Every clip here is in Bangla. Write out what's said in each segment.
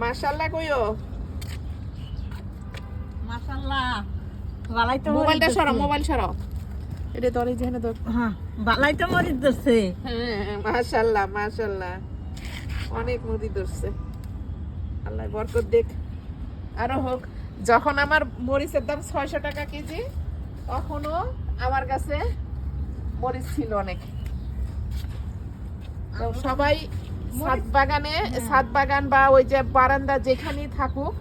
মাশাল্লাহ কইও। মাশাআল্লাহ। বালাই তো মোবাইলটা সরাও মোবাইল এটা যেখানে হ্যাঁ বালাই তো মরিদ ধরছে হ্যাঁ মাশাল্লাহ মাশাল্লাহ অনেক নদী ধরছে। আল্লাহ বরকত দেখ। আরও হোক যখন আমার মরিচের দাম ছয়শো টাকা কেজি তখনও আমার কাছে মরিচ ছিল অনেক। সবাই ছাদ বাগানে ছাদ বাগান বা ওই যে বারান্দা যেখানেই থাকুক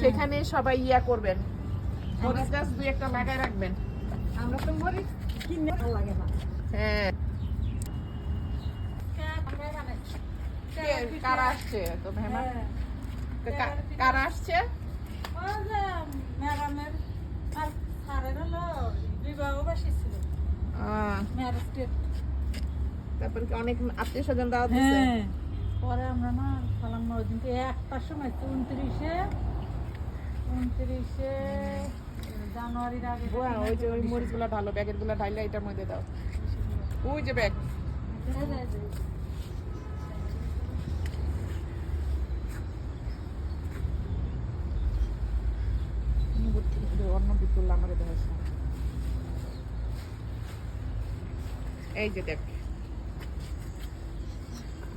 সেখানে সবাই ইয়া করবেন। মরিচ গাছ দুই একটা লাগায় রাখবেন। আমরা তো মরিদ কিনে লাগে না। হ্যাঁ। কারা আসছে? তো মেহমান। কা- কা- কারা আসছে? ম্যাডামের স্যারের হলো বিবাহবাসী ছিল ম্যারেজ তারপর অনেক আত্মীয় স্বজন দাওয়াত হ্যাঁ। পরে আমরা না সালাম ওই দিনকে একটার সময় উনত্রিশে উনত্রিশে জানুয়ারির আগে ওই যে ওই মরিচগুলা ঢালো ব্যাগেরগুলা ঢাইলে এটার মধ্যে দাও। ওই যে ব্যাগ। অন্য বিপুল আমাকে। এই যে দেখ।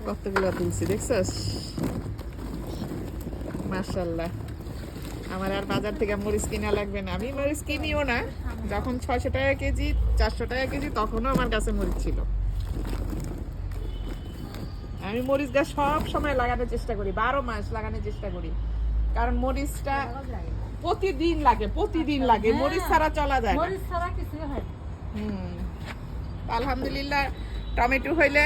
কতগুলো তুলছি দেখছস? মাশাল্লাহ আমার আর বাজার থেকে মরিচ কিনা লাগবে না। আমি মরিচ কিনিও না। যখন ছয়শো টাকা কেজি চারশো টাকা কেজি তখনও আমার কাছে মরিচ ছিল। আমি মরিচ গাছ সব সময় লাগানোর চেষ্টা করি বারো মাস লাগানোর চেষ্টা করি। কারণ মরিচটা প্রতিদিন লাগে প্রতিদিন লাগে। হ্যাঁ। মরিচ ছাড়া চলা যায় মরিচ ছাড়া কিছু হয়। হুম। আলহামদুলিল্লাহ টমেটো হইলে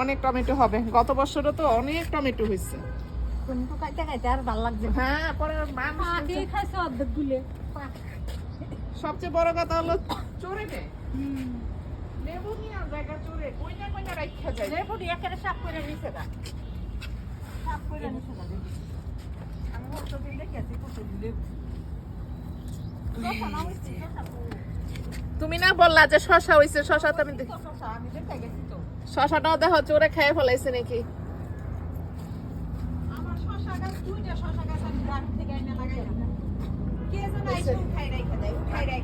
অনেক টমেটো হবে। গত বছরও তো অনেক টমেটো হয়েছে। হ্যাঁ সবচেয়ে বড় কথা হলো চোরে লেবু নিয়ে জায়গা চোরে। কইনা কইনা রাখা যায়। লেবুটি একেবারে সাফ করে নিছে না সাফ করে নিছে না লেবু। আমি কতদিন দেখেছি কতদিন লেবু। শসা না হইছে, শসা তো। তুমি না বললা যে শশা হইছে শশা তো আমি দেখি শসা, আমি দেখে গেছি। শশাটাও দেখো চোরে খেয়ে ফেলাইছে নাকি? শসা গাছ থেকে এনে কে রাইখা